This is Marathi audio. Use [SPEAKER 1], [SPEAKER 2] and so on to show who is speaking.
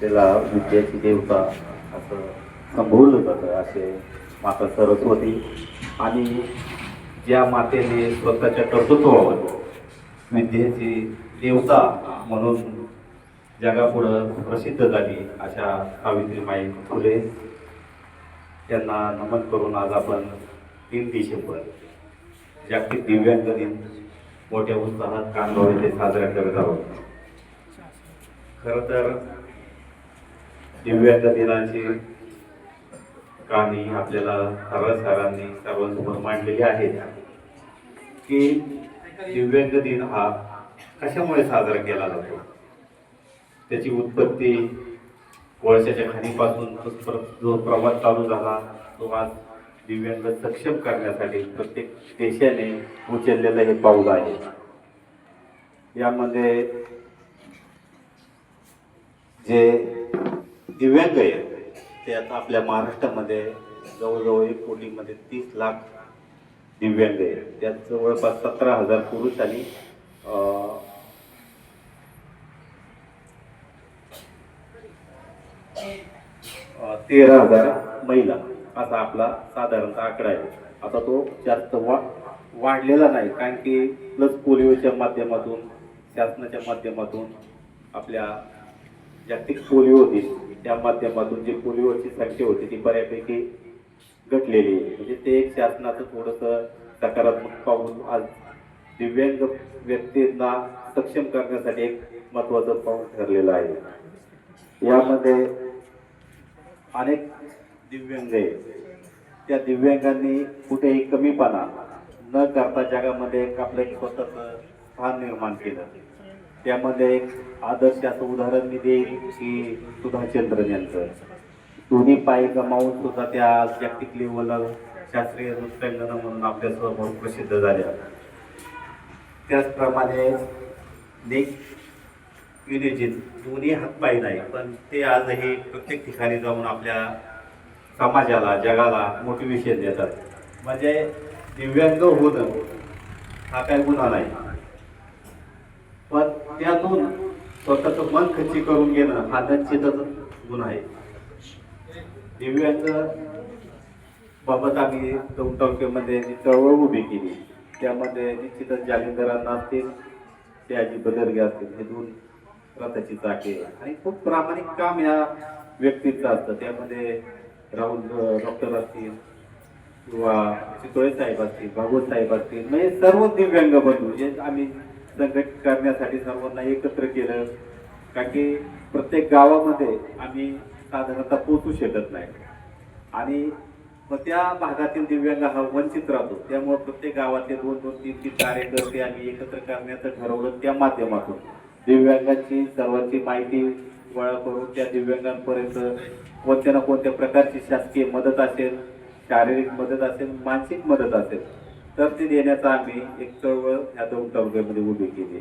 [SPEAKER 1] त्याला विद्याची देवता असं संबोधलं जातं असे माता सरस्वती आणि ज्या मातेने स्वतःच्या कर्तृत्वावर विद्येची देवता म्हणून जगापुढं प्रसिद्ध झाली अशा सावित्रीबाई फुले. त्यांना नमन करून आज आपण तीन डिसेंबर जागतिक दिव्यांग दिन मोठ्या उत्साहात कानगाव येथे साजरा करत आहोत. खरं तर दिव्यांग दिनाची कहाणी आपल्याला सर्व सरांनी सर्वांसमोर मांडलेली आहे. की दिव्यांग दिन हा कशामुळे साजरा केला जातो? त्याची उत्पत्ती कोळशाच्या खाणीपासून प्र- जो प्रवास चालू झाला तो आज दिव्यांग सक्षम करण्यासाठी प्रत्येक देशाने उचललेलं हे पाऊल आहे. यामध्ये जे दिव्यांग आहेत ते आता आपल्या महाराष्ट्रामध्ये जवळजवळ एक कोटीमध्ये तीस लाख दिव्यांग आहेत त्यात जवळपास सतरा हजार पुरुष आणि तेरा हजार महिला असा आपला साधारणतः आकडा आहे. आता तो जास्त वा वाढलेला नाही. कारण की प्लस पोलिओच्या माध्यमातून शासनाच्या माध्यमातून आपल्या जागतिक पोलिओ दिन त्या माध्यमातून जी पोलिओची संख्या होती ती बऱ्यापैकी घटलेली आहे. म्हणजे ते एक शासनाचं थोडंसं सकारात्मक पाऊल आज दिव्यांग व्यक्तींना सक्षम करण्यासाठी एक महत्वाचं पाऊल ठरलेलं आहे. यामध्ये अनेक दिव्यांग आहे त्या दिव्यांगांनी कुठेही कमीपणा न करता जगामध्ये एक आपलं स्वतःचं स्थान निर्माण केलं. त्यामध्ये एक आदर्श असं उदाहरण मी देईल की सुधाचंद्रन यांचं. दोन्ही पाय गमावून सुद्धा त्या जागतिक लेवलला शास्त्रीय नृत्यांगना म्हणून आपल्यासमोर प्रसिद्ध झाल्या. त्याचप्रमाणे नेक विनिजित दोन्ही हातपाय नाही पण ते आजही प्रत्येक ठिकाणी जाऊन आपल्या समाजाला जगाला मोटिवेशन देतात. म्हणजे दिव्यांग होणं हा काही गुन्हा नाही. त्यातून स्वतःचं मन खच्ची करून घेणं हा निश्चितच गुन्हा आहे. दिव्यांग बाबत आम्ही दोन तालुक्यामध्ये चळवळ उभी केली त्यामध्ये निश्चितच जालिंदरांना असतील ते आजी बदरगे असतील हे दोन रथाची चाके आणि खूप प्रामाणिक काम या व्यक्तीचं असतं. त्यामध्ये राहुल डॉक्टर असतील किंवा चितोळे साहेब असतील भागवत साहेब असतील म्हणजे सर्व दिव्यांग बंधू जे आम्ही संघट करण्यासाठी सर्वांना एकत्र केलं. कारण की प्रत्येक गावामध्ये आम्ही साधारणतः पोचू शकत नाही. आणि मग त्या भागातील दिव्यांग हा वंचित राहतो. त्यामुळे प्रत्येक गावातले दोन दोन तीन तीन कार्यकर्ते आम्ही एकत्र करण्याचं ठरवलं त्या माध्यमातून. दिव्यांगांची सर्वांची माहिती गोळा करून त्या दिव्यांगांपर्यंत कोणत्या ना कोणत्या प्रकारची शासकीय मदत असेल शारीरिक मदत असेल मानसिक मदत असेल तर ती देण्याचा आम्ही एक चळवळ ह्या दोन तालुक्यामध्ये उभी केली.